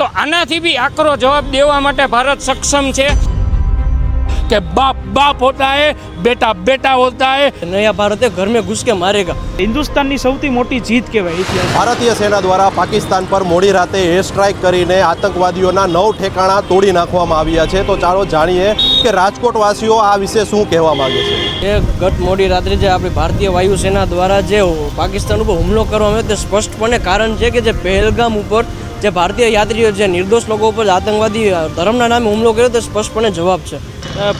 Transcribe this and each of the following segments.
તો આનાથી બી આકરો જવાબ દેવા માટે ભારત સક્ષમ છે કે બાપ બાપ હોતા હે બેટા બેટા હોતા હે. નયા ભારતે ઘર મેં ઘુસ કે મારેગા. હિન્દુસ્તાનની સૌથી મોટી જીત કહેવાય ભારતીય સેના દ્વારા પાકિસ્તાન પર મોડી રાતે એર સ્ટ્રાઇક કરીને આતંકવાદીઓના નવ ઠેકાણા તોડી નાખવામાં આવ્યા છે. તો ચાલો જાણીએ કે રાજકોટવાસીઓ આ વિશે શું કહેવા માંગે છે. એ ગત મોડી રાત્રે જે આપણી ભારતીય વાયુસેના દ્વારા જે પાકિસ્તાન ઉપર હુમલો કરવામાં આવ્યો તે સ્પષ્ટપણે કારણ છે કે જે પહેલગામ ઉપર જે ભારતીય યાત્રીઓ જે નિર્દોષ લોકો ઉપર આતંકવાદી ધર્મના નામે હુમલો કર્યો, તે સ્પષ્ટપણે જવાબ છે.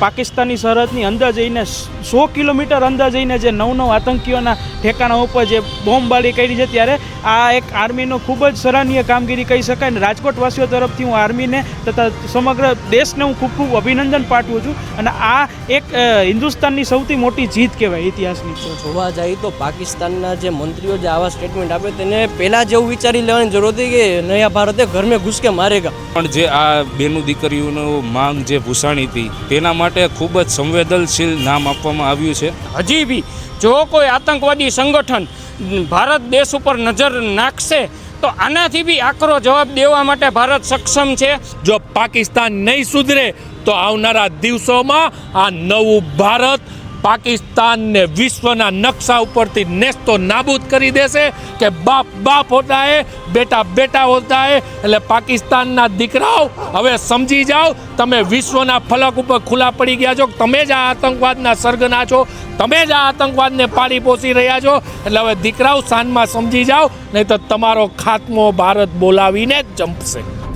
પાકિસ્તાની સરહદની અંદર જઈને સો કિલોમીટર અંદર જઈને જે નવ નવ આતંકીઓના ઠેકાણા ઉપર જે બોમ્બબારી કરી છે ત્યારે આ એક આર્મીનો ખૂબ જ સરાહનીય કામગીરી કહી શકાય અને રાજકોટવાસીઓ તરફથી હું આર્મીને તથા સમગ્ર દેશને હું ખૂબ ખૂબ અભિનંદન પાઠવું છું અને આ એક હિન્દુસ્તાનની સૌથી મોટી જીત કહેવાય ઇતિહાસની. જોવા જાય તો પાકિસ્તાનના જે મંત્રીઓ જે આવા સ્ટેટમેન્ટ આપે તેને પહેલાં જેવું વિચારી લેવાની જરૂર હતી કે નયા ભારતે ઘર મેં ઘુસ કે મારેગા. પણ જે આ બેનું દીકરીઓનો માંગ જે ભૂસાણી હતી તેના માટે ખૂબ જ સંવેદનશીલ નામ આપવામાં આવ્યું છે. હજી બી જો કોઈ આતંકવાદી સંગઠન ભારત દેશ ઉપર નજર નાખશે તો આનાથી બી આકરો જવાબ દેવા માટે ભારત સક્ષમ છે. જો પાકિસ્તાન નહીં સુધરે તો આવનારા દિવસોમાં આ નવું ભારત પાકિસ્તાનને વિશ્વના નકશા ઉપરથી નેસ્તો નાબૂદ કરી દેશે કે બાપ બાપ હોતા હે બેટા બેટા હોતા હે એટલે પાકિસ્તાનના દીકરાઓ, હવે સમજી જાઓ, તમે વિશ્વના ફલક ઉપર ખુલ્લા પડી ગયા છો તમે જ આ આતંકવાદના સર્ગના છો? તમે જ આ આતંકવાદને પાળી પોસી રહ્યા છો? એટલે હવે દીકરાઓ સાંજમાં સમજી જાઓ નહીં તો તમારો ખાત્મો ભારત બોલાવીને જ જંપશે.